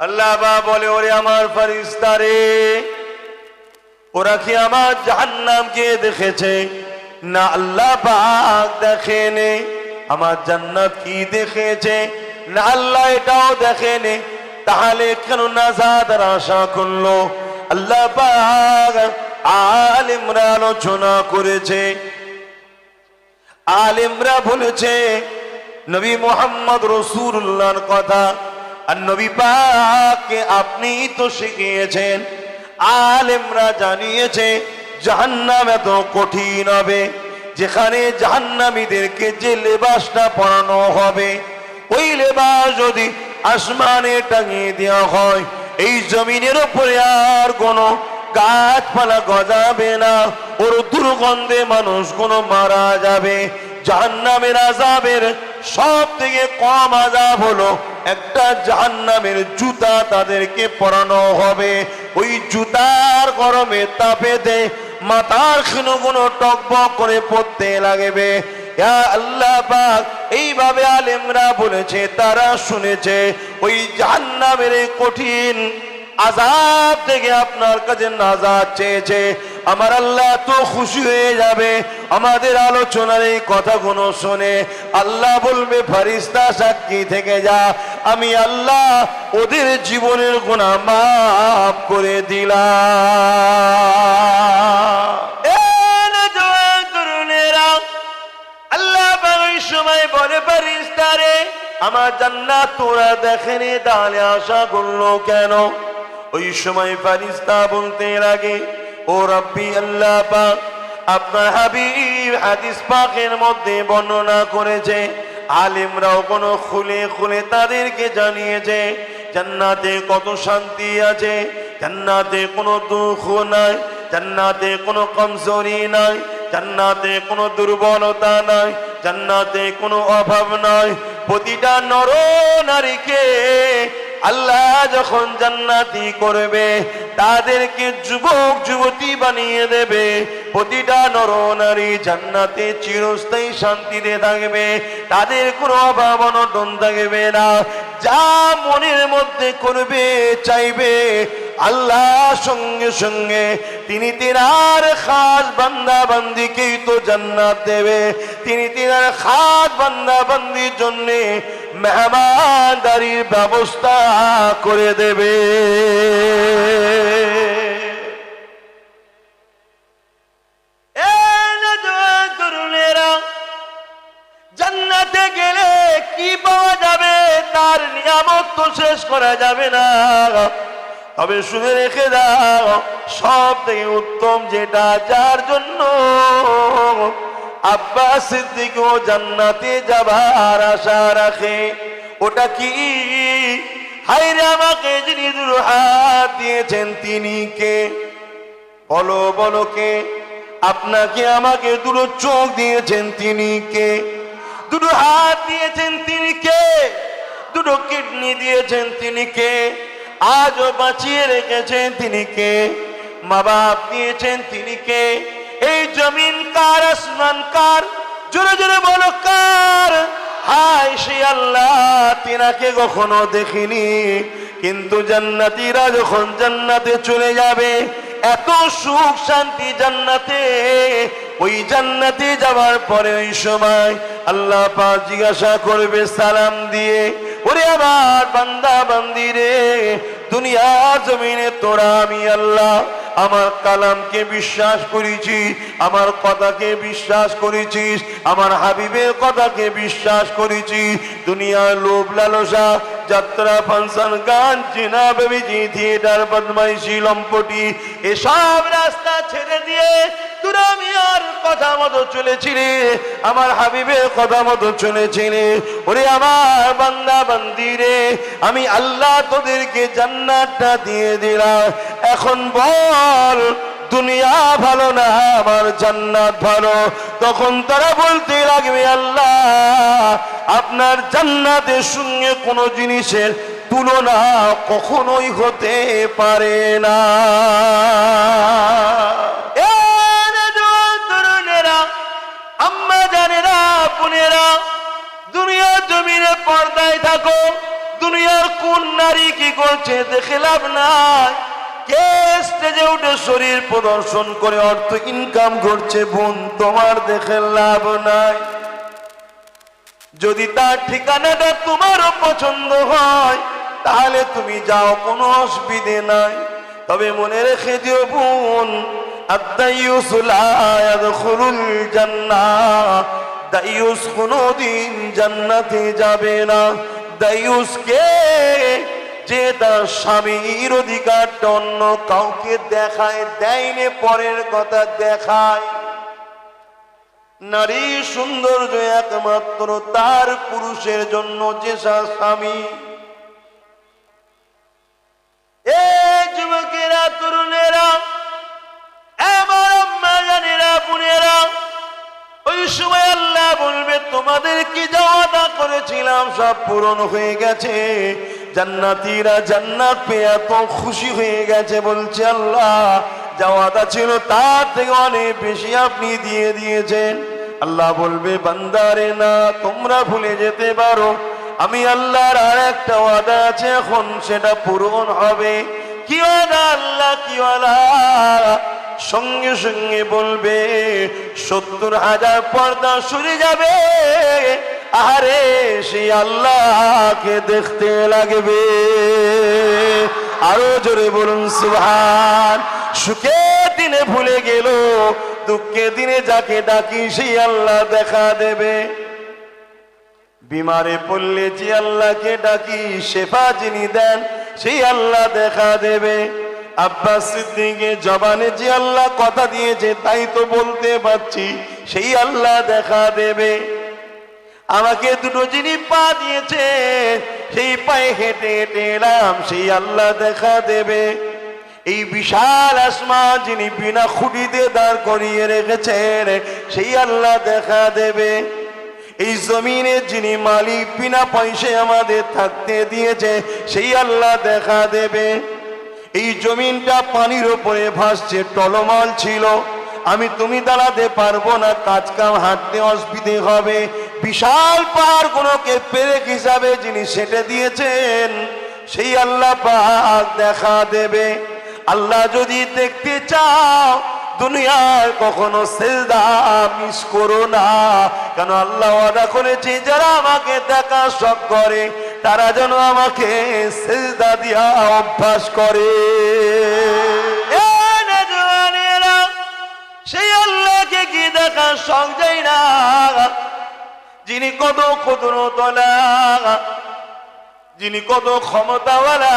আল্লাহ বলে, ওরে আমার ফারিস্তারে ওরা কি আমার জাহান্নামকে দেখেছে? না আল্লাহ পাক দেখেনে। আমার জান্নাত কি দেখেছে? না আল্লাহ এটাও দেখেনে। তাহলে কেন নাজাদের আশা করল? আল্লাহ পাক আলিমরা আলোচনা করেছে। আলিমরা বলেছে, নবী মোহাম্মদ রসুল্লাহর কথা আর নবী পাককে আপনি তো শিখিয়েছেন, আলেমরা জানিয়েছে জাহান্নাম এত কঠিন হবে, যেখানে জাহান্নামীদেরকে যে লেবাসটা পরানো হবে, ওই লেবাস যদি আসমানে টাঙিয়ে দেওয়া হয়, এই জমিনের উপরে আর কোনো গাছপালা গজাবে না, ওর দুর্গন্ধে মানুষ কোনো মারা যাবে, জাহান্নামের আজাবের সব থেকে কম আজাব হলো একটা জাহান্নামের জুতা তাদেরকে পরানো হবে। ওই জুতার গরমে তাপেতে মাথার ক্ষীণ কোনো টকবক করে পড়তে লাগবে। আল্লাহ এইভাবে আলেমরা বলেছে, তারা শুনেছে, ওই জাহান্নামের কঠিন আজাব থেকে আপনার কাছে নাজাদ চেয়েছে। আমার আল্লাহ তো খুশি হয়ে যাবে, আমাদের আলোচনার এই কথাগুলো শোনে। আল্লাহ বলবে ফারিস্তা সাক্ষী থেকে যা। আমি আল্লাহ ওদের জীবনের গুণা মাফ করে দিলাম। আল্লাহ সময় বলে পারিস তারে আমার জান্নাত তোরা দেখেনি তাহলে আশা করল কেন? ওই সময় ফারিস্তা বলতে লাগে, ও রব্বি আল্লাহ পাক, আপনার হাবিব হাদিস পাকের মধ্যে বর্ণনা করেছে, আলিমরাও কোনো খুলে খুলে তাদেরকে জানিয়েছে, জান্নাতে কত শান্তি আছে, জান্নাতে কোনো দুঃখ নাই, জান্নাতে কোনো কমজোরি নাই, জান্নাতে কোনো দুর্বলতা নাই, জান্নাতে কোনো অভাব নাই প্রতিটা নর নারীকে আল্লাহ যখন জান্নাতি করবে, তাদেরকে যুবক, যুবতী বানিয়ে দেবে। প্রতিটা নর নারী জান্নাতে চিরস্থায়ী শান্তিতে থাকবে। তাদের কোনো অভাব অনটন থাকবে না। যা মনের মধ্যে করবে, চাইবে, আল্লাহ সঙ্গে সঙ্গে তিনি তিনার খাস বান্দা বান্দিকেই তো জান্নাত দেবে। তিনি তিনার খাস বান্দা বান্দির জন্য মেহমানদারির ব্যবস্থা করে দেবে। জান্নাতে গেলে কি পাওয়া যাবে তার নিয়ামত তো শেষ করা যাবে না। তবে শুনে রেখে দাও সব থেকে উত্তম যেটা যার জন্য আব্বাস সিদ্দিকও জান্নাতে যাবার আশা রাখে। ওটা কি? হাইরে আমাকে যিনি হাত দিয়েছেন, তিনি কে? বলো বলো কে? আপনাকে আমাকে দুটো চোখ দিয়েছেন, তিনি কে? দুটো হাত দিয়েছেন, তিনি কে? দুটো কিডনি দিয়েছেন, তিনি কে? আজও বাঁচিয়ে রেখেছেন, তিনি কে? মা বাপ দিয়েছেন, তিনি কে? জমিন কার, আসমান কার? জোরে জোরে বলো কার? হায় সে আল্লাহ, তিনাকে কখনো দেখিনি। কিন্তু জান্নাতীরা যখন জান্নাতে চলে যাবে, এত সুখ শান্তি জান্নাতে। ওই জান্নাতে যাওয়ার পরে ওই সময় আল্লাহ পাক জিজ্ঞাসা করবে সালাম দিয়ে, ওরে আমার বান্দা, বান্দি রে দুনিয়া জমিনে তোরা আমি আল্লাহ আমার কালামকে বিশ্বাস করেছিস, আমার কথাকে বিশ্বাস করেছিস, আমার হাবিবের কথাকে বিশ্বাস করেছিস। দুনিয়ার লোভ লালসা, যাত্রা, ফাংশন, গান, চিনা, বেবিজি, থিয়েটার, বদমাইশি, লম্পটি, এসব রাস্তা ছেড়ে দিয়ে তোরা আমি আর কথা মতো চলেছিলে আমার হাবিবের কথা মতো চলেছিলে ওরে আমার বান্দা বান্দি রে, আমি আল্লাহ তোদেরকে জান্নাতটা দিয়ে দিলাম। এখন বল, দুনিয়া ভালো না, আমার জান্নাত ভালো? তখন তারা বলতে লাগবে, আল্লাহ, আপনার জান্নাতের সঙ্গে কোনো জিনিসের তুলনা কখনোই হতে পারে না। পর্দায় থাকো। দুনিয়ার কোন নারী কি করছে দেখে লাভ নাই। কে স্টেজে উঠে শরীর প্রদর্শন করে, অর্থ ইনকাম করছে, বোন, তোমার দেখে লাভ নাই। যদি তার ঠিকানাটা তোমারও পছন্দ হয়, তাহলে তুমি যাও, কোনো অসুবিধে নাই। তবে মনে রেখে দিও বোন আদাইউস লা ইয়াদখুলুল জান্নাহ। দাইউস কোনোদিন জান্নাতে যাবে না। দাইউস যে তার স্বামীর অধিকারটা অন্য কাউকে দেখায়, দেয়নি, পরের কথা দেখায়। নারী সৌন্দর্য একমাত্র তার পুরুষের জন্য যে স্বামী। এ যুবকেরা, তরুণেরা আমার বোনেরা ওই সময় আল্লাহ বলবে, তোমাদের কি যাওয়াটা করেছিলাম? সব পূরণ হয়ে গেছে। জান্নাতীরা জান্নাত পেয়ে এত খুশি হয়ে গেছে, বলছে আল্লাহ। যাওয়াটা ছিল তার থেকে অনেক বেশি আপনি দিয়ে দিয়েছেন। আল্লাহ বলবে, বান্দারে, না, তোমরা ভুলে যেতে পারো। আমি আল্লাহর আর একটা ওয়াদা আছে, এখন সেটা পূরণ হবে। কি ওয়াদা আল্লাহ, কি ওয়াদা? সঙ্গে সঙ্গে বলবে সত্তর হাজার পর্দা সরে যাবে। আরে সেই আল্লাহকে দেখতে লাগবে। আরও জোরে বলুন সুহান সুখে দিনে ভুলে গেল দুঃখের দিনে যাকে ডাকি সেই আল্লাহ দেখা দেবে। বিমারে পড়লে যে আল্লাহকে ডাকি, শেফা যিনি দেন, সেই আল্লাহ দেখা দেবে। আব্বাস সিদ্দিকে জবানে যে আল্লাহ কথা দিয়েছে, তাই তো বলতে পারছি, সেই আল্লাহ দেখা দেবে। আমাকে দুটো যিনি পা দিয়েছে, সেই পায়ে হেঁটে হেঁটে এলাম, সেই আল্লাহ দেখা দেবে। এই বিশাল আসমা যিনি বিনা খুঁটিতে দাঁড় করিয়ে রেখেছেন, সেই আল্লাহ দেখা দেবে। এই জমিনে যিনি মালিক, বিনা পয়সায় আমাদের থাকতে দিয়েছে, সেই আল্লাহ দেখা দেবে। এই জমিনটা পানির ওপরে ভাসছে, টলমল ছিল। আমি তুমি দাঁড়াতে পারব না কাজ কাম হাঁটতে অসুবিধে হবে। বিশাল পাহাড় কোনোকে পেরেক হিসাবে যিনি সেটে দিয়েছেন, সেই আল্লাহ পাক দেখা দেবে। আল্লাহ যদি দেখতে চাও দুনিয়ার কখনো সেজদা মিস করো না। কেন আল্লাহ করেছে, যারা আমাকে দেখা সব করে তারা যেন আমাকে সেজদা দিয়া অভ্যাস করে। সেই আল্লাহকে কি দেখা শখ যায় না? যিনি কত ক্ষুদ্রতলা, যিনি কত ক্ষমতাওয়ালা,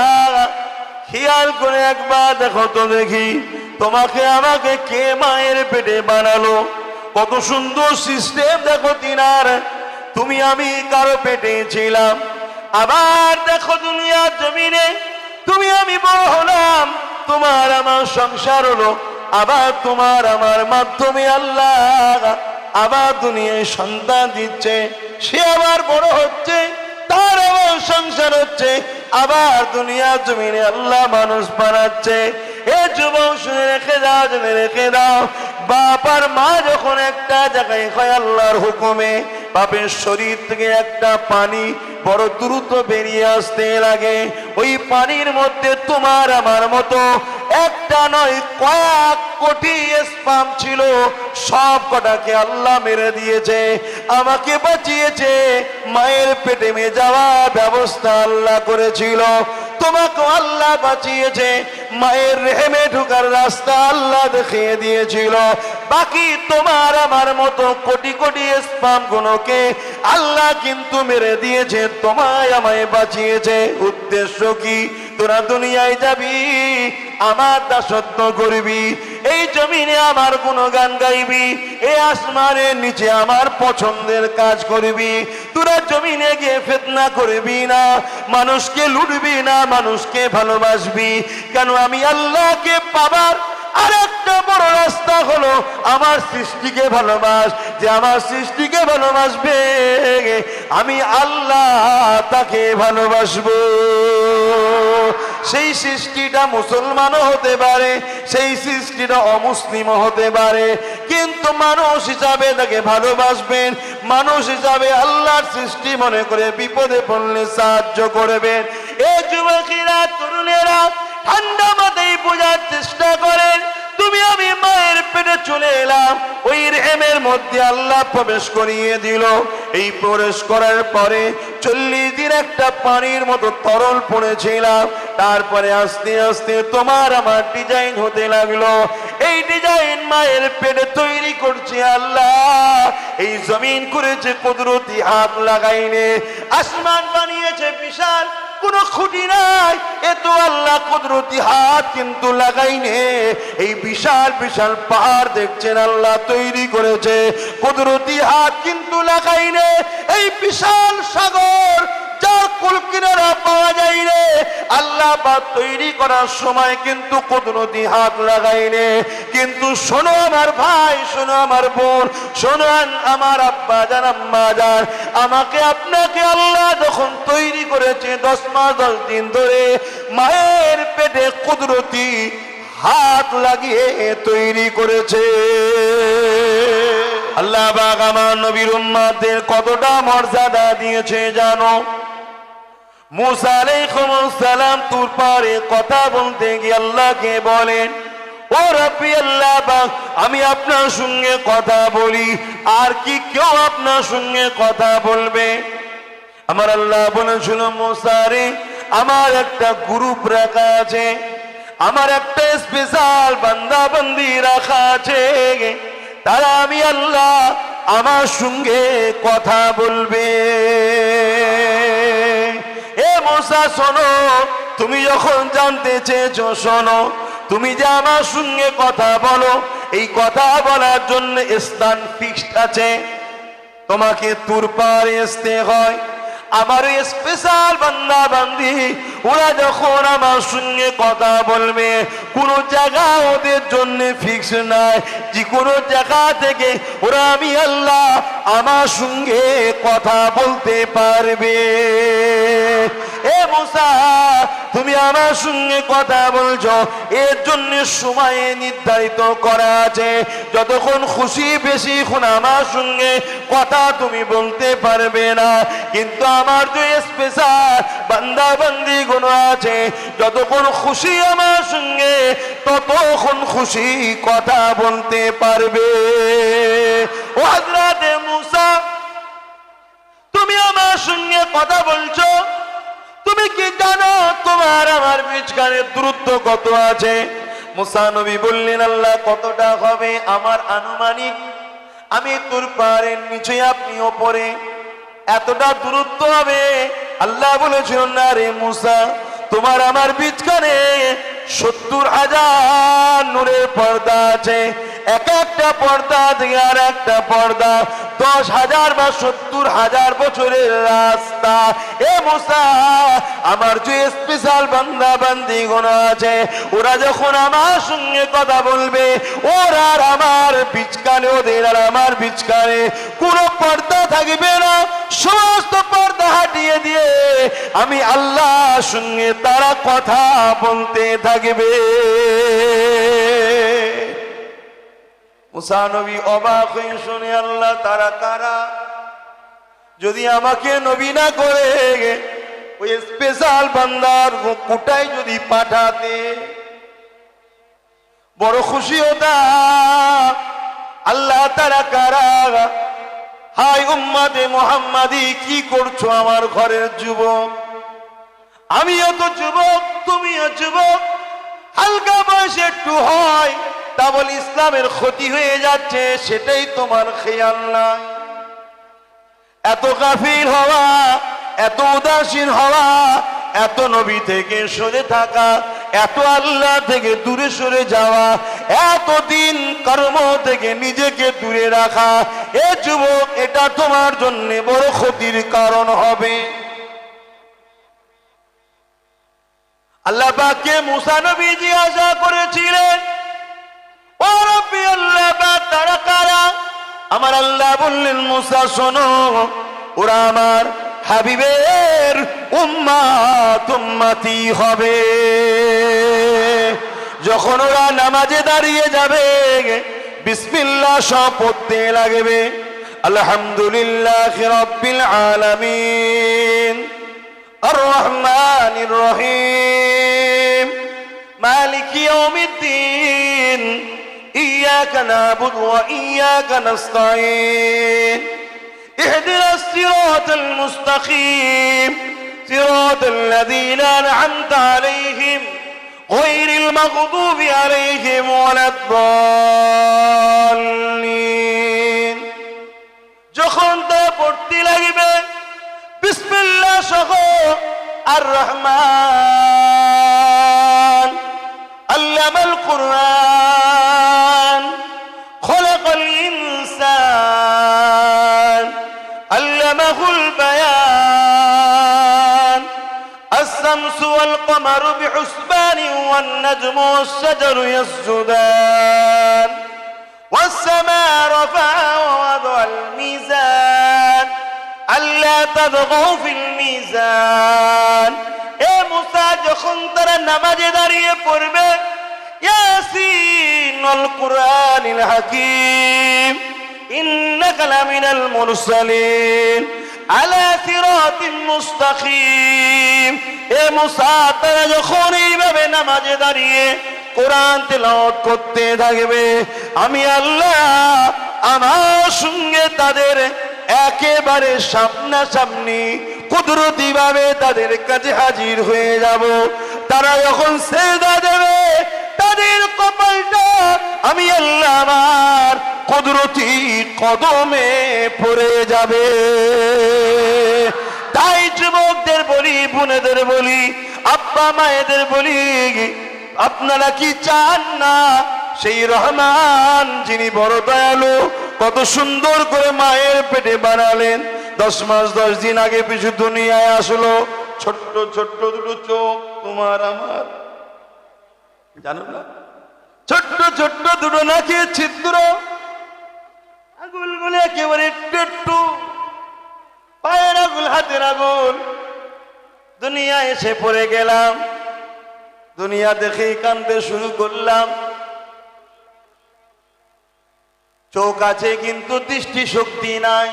খেয়াল করে একবার দেখো তো দেখি, তোমাকে আমাকে কে মায়ের পেটে বানালো? কত সুন্দর সিস্টেম দেখো তিনার। তুমি আমি কারও পেটে ছিলাম। আবার দেখো দুনিয়ার জমিনে, তুমি আমি বড় হলাম, তোমার আমার সংসার হলো, আবার তোমার আমার মাধ্যমে আল্লাহ আবার দুনিয়ায় সন্তান দিচ্ছে, সে আবার বড় হচ্ছে, তার আবার সংসার হচ্ছে, আবার দুনিয়া জমিনে আল্লাহ মানুষ বানাচ্ছে। এ যুবক, শুনে রেখে দাও, জেনে রেখে দাও। বাপ মা যখন একটা জায়গায় হয় আল্লাহর হুকুমে, বাপের শরীর থেকে একটা পানি বড় দ্রুত বেরিয়ে আসতে লাগে। ওই পানির মধ্যে তোমার আমার মতো একটা নয়, কয়েক কোটি স্পাম ছিল। সব কটাকে আল্লাহ মেরে দিয়েছে, আমাকে বাঁচিয়েছে। মায়ের পেটে মে যাওয়ার ব্যবস্থা আল্লাহ করেছিল। তোমাকে আল্লাহ বাঁচিয়েছে। মায়ের রেহেমে ঢুকার রাস্তা আল্লাহ দেখিয়ে দিয়েছিল। বাকি তোমার আমার মতো কোটি কোটি স্পাম গুলোকে আল্লাহ কিন্তু মেরে দিয়েছে, তোমায় আমায় বাঁচিয়েছে। উদ্দেশ্য কি? তোরা দুনিয়ায় যাবি, আমার দাসত্ব করবি এই জমিনে আমার কোন গান গাইবি, এই আসমানের নিচে আমার পছন্দের কাজ করবি। তোরা জমিনে গিয়ে ফেতনা করবি না, মানুষকে লুটবি না, মানুষকে ভালোবাসবি। কেন আমি আল্লাহকে পাবার আর একটা বড় রাস্তা হলো আমার সৃষ্টিকে ভালোবাস, যে আমার সৃষ্টিকে ভালোবাসবে। আমি আল্লাহ তাকে ভালোবাসবো। সেই সৃষ্টিটা মুসলমানও হতে পারে, সেই সৃষ্টিটা অমুসলিমও হতে পারে। কিন্তু মানুষ হিসাবে তাকে ভালোবাসবেন, মানুষ হিসাবে আল্লাহর সৃষ্টি মনে করে বিপদে পড়লে সাহায্য করবেন। এ যুবকেরা, তরুণেরা ঠান্ডা মাথায় বোঝার চেষ্টা করেন। তুমি আমি মায়ের পেটে চলে এলাম। ওই রেহেমের মধ্যে আল্লাহ প্রবেশ করিয়ে দিল। এই প্রবেশ করার পরে চল্লিশ দিন একটা পানির মতো তরল পড়েছিলাম। তারপরে আস্তে আস্তে তোমার আমার ডিজাইন হতে লাগল। এই ডিজাইন মায়ের পেটে তৈরি করছে আল্লাহ। এই জমিন করেছে কুদরতি হাত লাগাইনে। আসমান বানিয়েছে বিশাল কোনো খুঁটি নাই। এ তো আল্লাহ কুদরতি হাত কিন্তু লাগাইনে। এই বিশাল বিশাল পাহাড় দেখছেন আল্লাহ তৈরি করেছে। কুদরতি হাত কিন্তু লাগাইনে। এই বিশাল সাগর যার কুল কিনারা পাওয়া যায় রে। আল্লাহ বা তৈরি করার সময় কিন্তু কুদরতি হাত লাগাইনে কিন্তু শোনো আমার ভাই, শোনো আমার বোন, শোনো আমার আব্বা জান আম্মা জান আমাকে, আপনাকে আল্লাহ যখন তৈরি করেছে দশ মাস, দশ দিন ধরে, মায়ের পেটে কুদরতি হাত লাগিয়ে তৈরি করেছে। আল্লাহ বাগ আমার নবীর উম্মাদের কতটা মর্যাদা দিয়েছে জানো? মুসা আলাইহিস সালাম তুর পারে কথা বলতে গিয়ে আল্লাহকে বলেন, ও রাব্বি আল্লাহ আমি আপনার সঙ্গে কথা বলি, আর কি কেউ আপনার সঙ্গে কথা বলবে? আমার আল্লাহ বলেছিল মোসারে আমার একটা গ্রুপ রাখা আছে, আমার একটা স্পেশাল বান্দা বান্দি রাখা আছে। তারা আমি আল্লাহ আমার সঙ্গে কথা বলবে। এ মোসা, শোনো, তুমি যখন জানতে চেয়েছো, শোনো, তুমি যে আমার সঙ্গে কথা বলো, এই কথা বলার জন্য স্থান ফিক্সড আছে। তোমাকে তুর আসতে হয়। আমার স্পেশাল বান্দা বান্দি ওরা যখন আমার সঙ্গে কথা বলবে, কোনো জায়গা ওদের জন্য ফিক্স নাই যে কোনো জায়গা থেকে ওরা আমি আল্লাহ আমার সঙ্গে কথা বলতে পারবে। এ মুসা, তুমি আমার সঙ্গে কথা বলছো, এর জন্য সময় নির্ধারিত করা আছে। যতক্ষণ খুশি বেশি এখন আমার সঙ্গে কথা তুমি বলতে পারবে না। কিন্তু আমার যে স্পেশাল বান্দা বান্দি গুণ আছে, যতক্ষণ খুশি আমার সঙ্গে, ততক্ষণ খুশি কথা বলতে পারবে। ও হাজরাতে মুসা, তুমি আমার সঙ্গে কথা বলছো? তুমি কি জানো তোমার আমার বিচকারের দূরত্ব কত আছে? মুসা নবী বললেন, আল্লাহ, কতটা হবে আমার আনুমানিক? আমি তোর পাহাড়ের নিচে আপনি ওপরে এতটা দূরত্ব হবে আল্লাহ বলেছিল না রে মুসা তোমার আমার বিচকানে সত্তর হাজার নূরের পর্দা আছে। এক একটা পর্দা আর একটা পর্দা। দশ হাজার বা সত্তর হাজার বছরের রাস্তা। এ মুসা, আমার যে স্পেশাল বান্দা বান্দি গোনা আছে, ওরা যখন আমার সঙ্গে কথা বলবে, ওরা আর আমার বিচকানে ওদের আর আমার বিচকানে কোনো পর্দা থাকবে না, সমস্ত পর্দা হাটিয়ে দিয়ে আমি আল্লাহর সঙ্গে তারা কথা বলতে থাকবে। মুসানবী অবাক হয়ে শুনে আল্লাহ, তারা কারা? যদি আমাকে নবী না করে, ওই স্পেশাল বান্দার কোটায় যদি পাঠাতে, বড় খুশি হতাম। আল্লাহ, তারা কারা? হাই উম্মাদে মোহাম্মাদি, কি করছ আমার ঘরের যুবক? আমিও তো যুবক, তুমিও যুবক। হালকা বয়সে একটু হয়। তা ইসলামের ক্ষতি হয়ে যাচ্ছে, সেটাই তোমার খেয়াল নাই। এত কাফির হওয়া, এত উদাসীন হওয়া, এত নবী থেকে সরে থাকা, এত আল্লাহ থেকে দূরে সরে যাওয়া এত দিন কর্ম থেকে নিজেকে দূরে রাখা, এ যুবক, এটা তোমার জন্য বড় ক্ষতির কারণ হবে। আল্লাহ পাককে মুসা নবী জিজ্ঞাসা করেছিলেন তারা আমার আল্লাহ বললেন, মুসা, শোনো, ওরা আমার হাবিবের উম্মা তুম্মাতি হবে। যখন ওরা নামাজে দাঁড়িয়ে যাবে বিসমিল্লা সব পড়তে লাগবে। আলহামদুলিল্লাহ রব্বিল আলামিন। আর রহমানির রহিম। মালিক ইয়াউমিদ্দিন। إياك نعبد وإياك نستعين اهدنا الصراط المستقيم صراط الذين أنعمت عليهم غير المغضوب عليهم ولا الضالين যখন তা পড়তে লাগবে বিসমিল্লাহ সহ আর রহমান علم القرآن خلق الإنسان علمه البيان. الشمس والقمر بحسبان والنجم والشجر يسجدان. والسماء رفعها ووضع الميزان ألا تبغوا في الميزان. এ যখন তারা নামাজে দাঁড়িয়ে পড়বে হাকিম এ তারা নামাজে দাঁড়িয়ে কোরআন করতে থাকবে, আমি আল্লাহ আমার সঙ্গে তাদের একেবারে সামনাসামনি কুদরতি ভাবে তাদের কাছে হাজির হয়ে যাব। তারা যখন সেদা দেবে, তাদের কপালটা আমি আল্লাহ আমার কুদরতি কদমে পড়ে যাবে। তাই যুবকদের বলি, বোনেদের বলি, আব্বা মায়েদের বলি, আপনারা কি চান না? সেই রহমান যিনি বড় দয়ালু, কত সুন্দর করে মায়ের পেটে বানালেন। দশ মাস, দশ দিন আগে পিছু দুনিয়ায় আসলো। ছোট্ট ছোট্ট দুটো চোখ তোমার আমার। জানো না? ছোট্ট ছোট্ট দুটো নাকি ছিদ্র। আগুলগুলো একেবারে একটু একটু পায়ের আগুল হাতের আগুল দুনিয়া এসে পড়ে গেলাম। দুনিয়া দেখেই কানতে শুরু করলাম। চোখ আছে কিন্তু দৃষ্টি শক্তি নাই।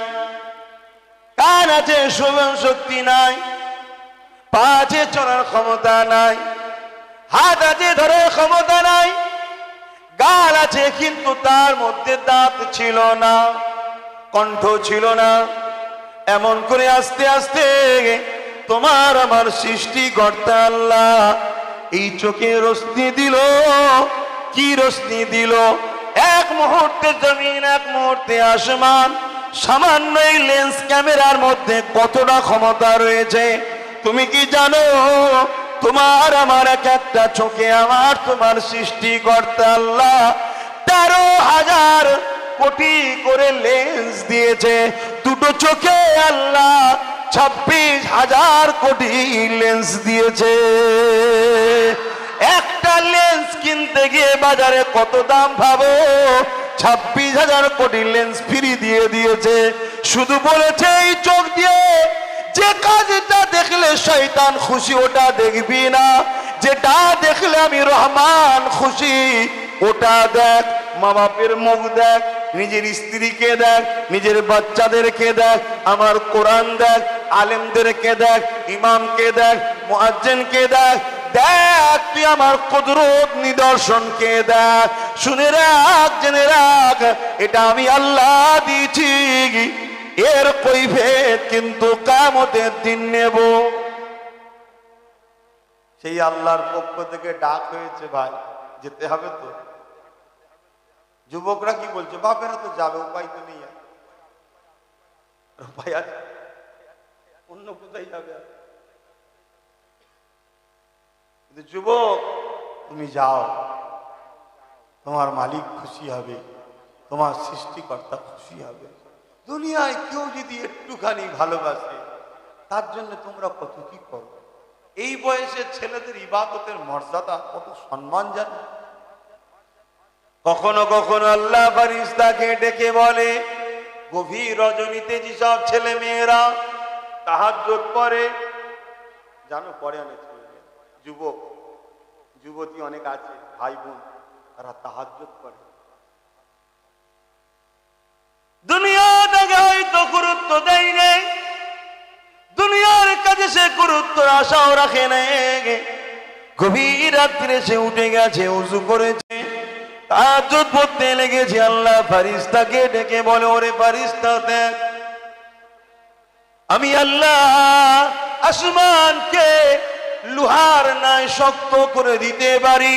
কান আছে শ্রবণ শক্তি নাই। পা আছে, চলার ক্ষমতা নাই। হাত আছে, ধরার ক্ষমতা নাই। গাল আছে, কিন্তু তার মধ্যে দাঁত ছিল না, কণ্ঠ ছিল না। এমন করে আস্তে আস্তে তোমার আমার সৃষ্টি কর্তা আল্লাহ এই চোখে রশ্মি দিল। কি রশ্মি দিল? এক মুহূর্তে জমিন, এক মুহূর্তে আসমান। সামান্য এই লেন্স ক্যামেরার মধ্যে কতটা ক্ষমতা রয়েছে? তুমি কি জানো? তোমার, আমার এক একটা চোখে, আমার তোমার সৃষ্টিকর্তা আল্লাহ তেরো হাজার কোটি করে লেন্স দিয়েছে। দুটো চোখে আল্লাহ ছাব্বিশ হাজার কোটি লেন্স দিয়েছে। একটা লেন্স কিনতে গিয়ে বাজারে কত দাম ভাবো? ছাব্বিশ হাজার কোটি লেন্স ফ্রি দিয়ে দিয়েছে। শুধু বলেছে, এই চোখ দিয়ে যে কাজটা দেখলে শয়তান খুশি, ওটা দেখবি না। যেটা দেখলে আমি রহমান খুশি, ওটা দেখ। মা বাপের মুখ দেখ, নিজের স্ত্রীকে দেখ, নিজের বাচ্চাদেরকে দেখ, আমার কোরআন দেখ, আলেমদেরকে দেখ, ইমামকে দেখ, মুয়াজ্জিনকে দেখ দেখ, তুই আমার কুদরত নিদর্শনকে দেখ? শুনে রাখ, জেনে রাখ, এটা আমি আল্লাহ দিয়েছি। এর কিন্তু কামতের দিন নেব। সেই আল্লাহর পক্ষ থেকে ডাক হয়েছে, ভাই, যেতে হবে তো। যুবকরা কি বলছে, বাপেরা তো যাবে, উপায় তো নেই উপায় আছে অন্য কোথায় যাবে আর? কিন্তু যুবক, তুমি যাও। তোমার মালিক খুশি হবে, তোমার সৃষ্টিকর্তা খুশি হবে। দুনিয়ায় কেউ যদি একটুখানি ভালোবাসে, তার জন্য তোমরা কত কি করো? এই বয়সে ছেলেদের ইবাদতের মর্যাদা কত সম্মান জানো? কখনো কখনো আল্লাহ ফারিস্তাকে ডেকে বলে, গভীর রজনীতে যেসব ছেলে মেয়েরা তাহাজ্জুদ করে জানো পরে অনেক যুবক, যুবতী অনেক আছে, ভাই বোন, তারা তাহাজ্জুদ করে। গুরুত্ব দেয় নেই দুনিয়ার সে গুরুত্ব আশাও রাখে গভীর রাত্রে সে উঠে গেছে, উজু করেছে তাজ্জুদ পড়তে লেগেছে, আল্লাহ ফারিস্তাকে ডেকে বলে, ওরে ফারিস্তা দেখ, আমি আল্লাহ আসমানকে লোহার নাই শক্ত করে দিতে পারি।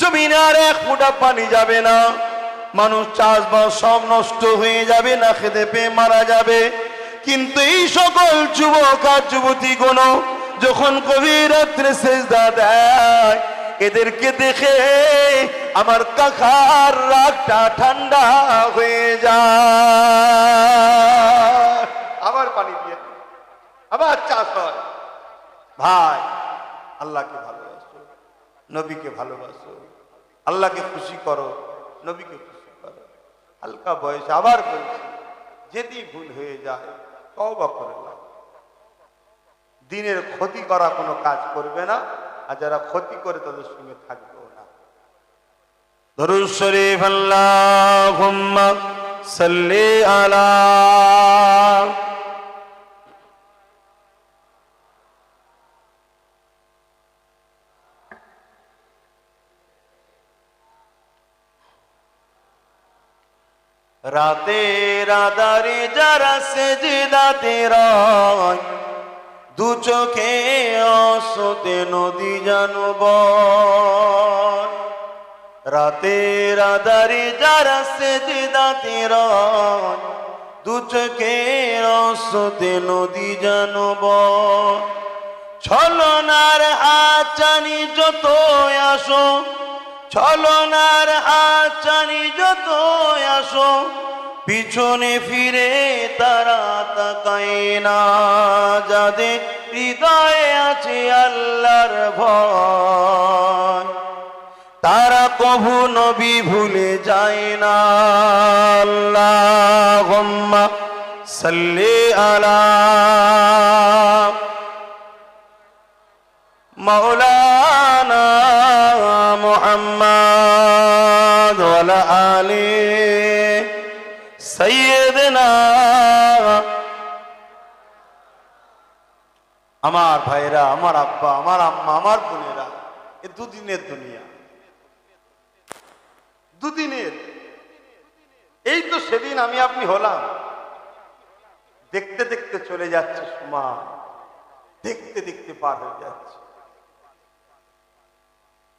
জমিন আর এক ফুটা পানি যাবে না। মানুষ চাষবাস সব নষ্ট হয়ে যাবে না খেতে পেয়ে মারা যাবে। কিন্তু এই সকল যুবক আর যুবতী কোন যখন গভীর রাত্রে সেজদা দেয় এদেরকে দেখে আমার কাকার রাগটা ঠান্ডা হয়ে যায়। আবার পানি দিয়ে আবার চাষ হয় ভাই আল্লাহকে ভালোবাসো, নবীকে ভালোবাসো। আল্লাহকে খুশি করো, নবীকে খুশি করো। হালকা বয়সে আবার বলছি যদি ভুল হয়ে যায়, তওবা করে না দিনের ক্ষতি করা কোনো কাজ করবে না, আর যারা ক্ষতি করে তাদের সঙ্গে থাকবেও না। দরুদ শরীফ, আল্লাহুম্মা সাল্লি আলা রাতের আদারে যারা সেজদাতে রয় দু চোখে অসতে নদী জানব। রাতের আদারে যারা সেজদাতে রয় দু চোখে অসতে নদী জানব। ছলনার আচানি যত আসো ছলনার আচারি যত আসো, পিছনে ফিরে তারা তাকাই না। যাদের হৃদয়ে আছে আল্লাহর ভয়, তারা কভু নবী ভুলে যায় না। আল্লাহ সাল্লি আলা মৌলানা محمد وعلى آله سيدنا আমার ভাইরা আমার আব্বা আমার আম্মা আমার বোনেরা এ দুদিনের দুনিয়া দুদিনের এই তো সেদিন আমি আপনি হলাম দেখতে দেখতে চলে যাচ্ছে সময় দেখতে দেখতে পার হয়ে যাচ্ছে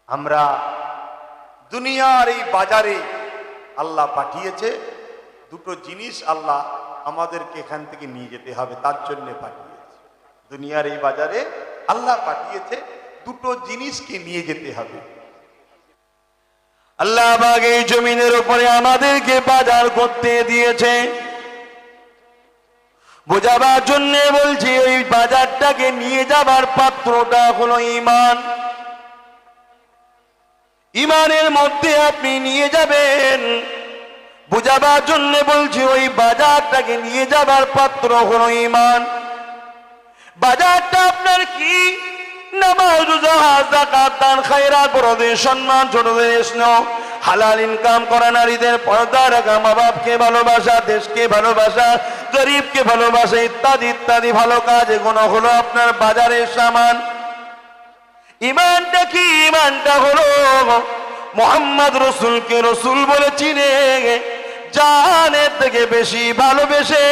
আমরা দুনিয়ার এই বাজারে আল্লাহ পাঠিয়েছে, দুটো জিনিস আল্লাহ আমাদেরকে এখান থেকে নিয়ে যেতে হবে, তার জন্য পাঠিয়েছে। দুনিয়ার এই বাজারে আল্লাহ পাঠিয়েছে, দুটো জিনিসকে নিয়ে যেতে হবে। আল্লাহ এই জমিনের উপরে আমাদেরকে বাজার করতে দিয়েছে। বোঝাবার জন্য বলছি, ওই বাজারটাকে নিয়ে যাবার পাত্রটা হলো ইমান ইমানের মধ্যে আপনি নিয়ে যাবেন। বুঝাবার জন্য বলছি, ওই বাজারটাকে নিয়ে যাবার পাত্র হলো ইমান। বাজারটা আপনার কি? সম্মান হালাল ইনকাম করা নারীদের ভালোবাসা, দেশকে ভালোবাসা, গরিবকে ভালোবাসা, ইত্যাদি ইত্যাদি ভালো কাজ এগুলো হলো আপনার বাজারের সামান। ইমানটা কি? ইমানটা হলো মোহাম্মদ রসুলকে রসুল বলে চিনে। জানের থেকে বেশি ভালোবেসে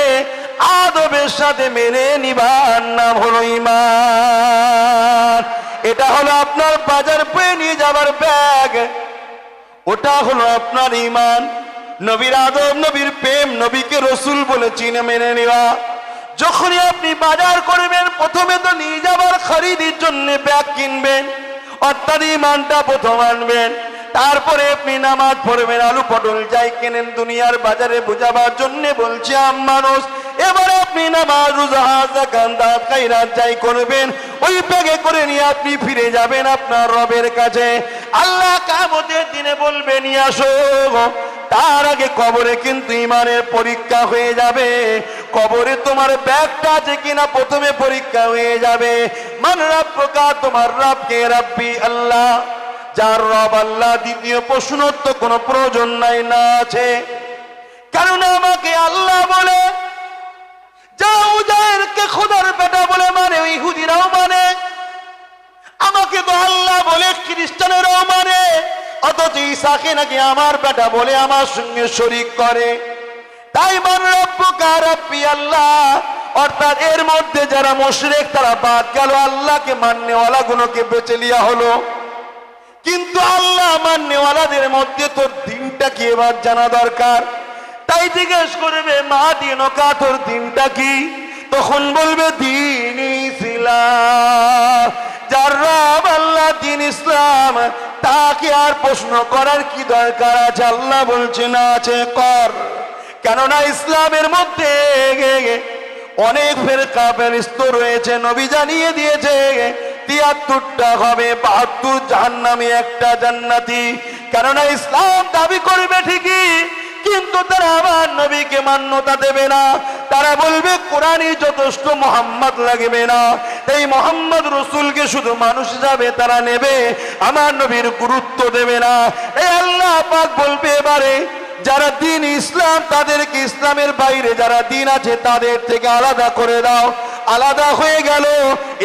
আদবের সাথে মেনে নিবার নাম হলো ইমান এটা হলো আপনার বাজার পেয়ে নিয়ে যাবার ব্যাগ। ওটা হলো আপনার ইমান নবীর আদব, নবীর প্রেম, নবীকে রসুল বলে চিনে, মেনে নেওয়া। যখনই আপনি বাজার করবেন, প্রথমে তো নিয়ে যাবার খরিদির জন্য ব্যাগ কিনবেন, অর্থাৎ ইমানটা প্রথম আনবেন। তারপরে আপনি নামাজ পড়বেন, আলু পটল যাই কেনেন দুনিয়ার বাজারে বোঝাবার জন্য বলছি মানুষ, এবারে আপনি নামাজ, রোজা যাই করবেন, ওই ব্যাগে করে নিয়ে আপনি ফিরে যাবেন আপনার রবের কাছে। আল্লাহ কামতের দিনে বলবেন নিয়ে আসো তার আগে কবরে কিন্তু ইমানের পরীক্ষা হয়ে যাবে। কবরে তোমার ব্যাগটা আছে কিনা প্রথমে পরীক্ষা হয়ে যাবে। মান রাব্বুকা, তোমার রবকে রাব্বি আল্লাহ। যার রব আল্লাহ, দ্বিতীয় প্রশ্ন তো কোনো প্রয়োজন নাই না আছে। কারণ আমাকে আল্লাহ বলে যারা উজায়েরকে খোদার বেটা বলে মানে ইহুদিরাও মানে। আমাকে তো আল্লাহ বলে, খ্রিস্টানেরাও মানে। অথচ ঈসাকে নাকি আমার বেটা বলে আমার সঙ্গে শরিক করে। তাই মান রব্বুকা রব্বি আল্লাহ? অর্থাৎ এর মধ্যে যারা মুশরিক, তারা বাদ গেল। আল্লাহকে মান্যওয়ালা গুলোকে বেঁচে লিয়া হলো। কিন্তু আল্লাহ মান্যওয়ালাদের মধ্যে তোর দিনটা কি এবার জানা দরকার? তাই জিজ্ঞেস করবে, মা, দিন তোর দিনটা কি? তখন বলবে, দিন ইসলাম। যার রব আল্লাহ, দিন ইসলাম। তাকে আর প্রশ্ন করার কি দরকার আছে? আল্লাহ বলছে না আছে, কর। কেননা ইসলামের মধ্যে অনেক ফেরকা ফেরিস্ত রয়েছে, নবী জানিয়ে দিয়েছে তিয়াত্তরটা হবে, বাহাত্তর জাহান্নামী, একটা জান্নাতি। কেননা ইসলাম দাবি করবে ঠিকই, কিন্তু তারা আমার নবীকে মান্যতা দেবে না। তারা বলবে, কোরআনই যথেষ্ট মোহাম্মদ লাগবে না। এই মোহাম্মদ রসুলকে শুধু মানুষ যাবে তারা নেবে, আমার নবীর গুরুত্ব দেবে না। এই আল্লাহ পাক বলবে, এবারে যারা দিন ইসলাম, তাদেরকে ইসলামের বাইরে যারা দিন আছে, তাদের থেকে আলাদা করে দাও। আলাদা হয়ে গেল।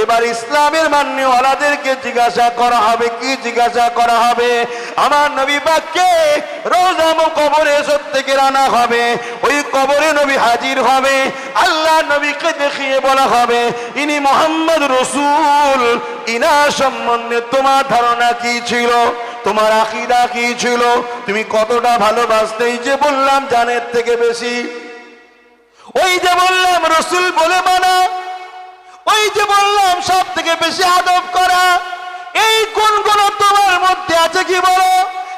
এবার ইসলামের মান্য আলাদেরকে জিজ্ঞাসা করা হবে, কি জিজ্ঞাসা করা হবে? আমার নবী পাককে রোজাম কবরে এসব থেকে রানা হবে। ওই কবরে নবী হাজির হবে। আল্লাহ নবীকে দেখিয়ে বলা হবে, ইনি মোহাম্মদ রসুল। ইনা সম্বন্ধে তোমার ধারণা কি ছিল? তোমার আকিদা কি ছিল? তুমি কতটা ভালোবাসতে যে বললাম জানের থেকে বেশি। ওই যে বললাম রসুল বলে মানা। ওই যে বললাম সব থেকে বেশি আদব করা। এই কোন গুণ তোমার মধ্যে আছে কি বলো?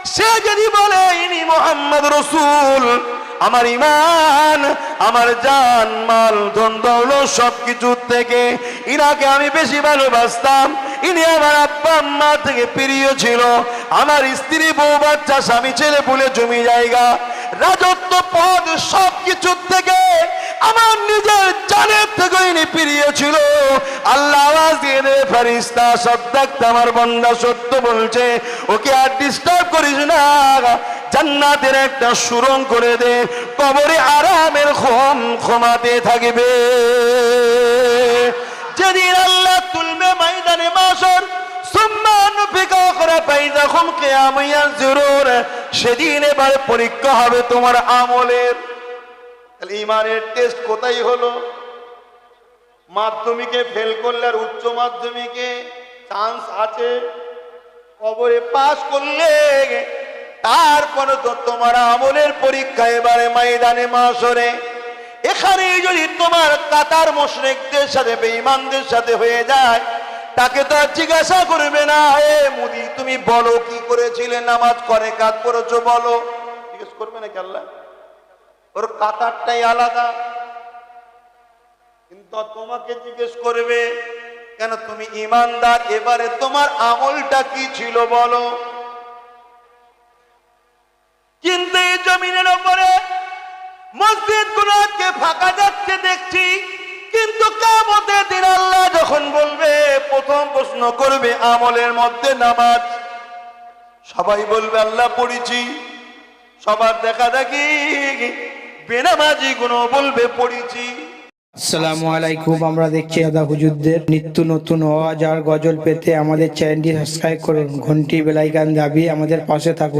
সে যদি বলে, ইনি মোহাম্মদ রসুল। আমার ইমান আমার জান, মাল, ধন, দৌলত সব কিছুর থেকে ইনাকে আমি বেশি ভালোবাসতাম। ইনি আমার আব্বা, আম্মা থেকে প্রিয় ছিল। আমার স্ত্রী, বউ, বাচ্চা, স্বামী, ছেলে বলে জমি, জায়গা, রাজত্ব, পদ সব কিছুর থেকে আমার নিজের জানের থেকে ইনি প্রিয় ছিল। আল্লাহ আওয়াজ দিয়ে দেবে ফারিস্তা সদ্দাক্ত আমার বন্দা সত্য বলছে। ওকে আর ডিস্টার্ব করিস না। জান্নাতের একটা সুরং করে দে, কবরে আরামের ক্ষম ক্ষমাতে থাকবে। যেদিন আল্লাহ তুলবে ময়দানে মাসর সেদিন এবার পরীক্ষা হবে তোমার আমলের। তাহলে ইমানের টেস্ট কোথায় হলো? মাধ্যমিকে ফেল করলে আর উচ্চ মাধ্যমিকে চান্স আছে? কবরে পাশ করলে তারপরে তো তোমার আমলের পরীক্ষা এবারে ময়দানে মাসরে। এখানে যদি তোমার কাতার মোশরেকদের সাথে, বেঈমানদের সাথে হয়ে যায়, তাকে তো আর জিজ্ঞাসা করবে না হে মুদি, তুমি বলো কি করেছিলে? নামাজ করে কাজ করেছ বলো। জিজ্ঞেস করবে না আল্লাহ? ওর কাতারটাই আলাদা। কিন্তু তোমাকে জিজ্ঞেস করবে, কেন তুমি ইমানদার? এবারে তোমার আমলটা কি ছিল বলো। কিন্তু এই জমিনের ওপরে মসজিদ গুলোকে ফাঁকা যাচ্ছে দেখছি, কিন্তু কামতে দিন আল্লাহ যখন বলবে, প্রথম প্রশ্ন করবে আমলের মধ্যে নামাজ। সবাই বলবে, আল্লাহ পড়েছি। সবার দেখা দেখি বেনামাজি গুণ বলবে আলাইকুম, আমরা দেখছি দাদা হুজুরদের নিত্য নতুন আওয়াজ আর গজল পেতে আমাদের চ্যানেলটি সাবস্ক্রাইব করুন, ঘন্টি বেলাইকান দাবি আমাদের পাশে থাকুন।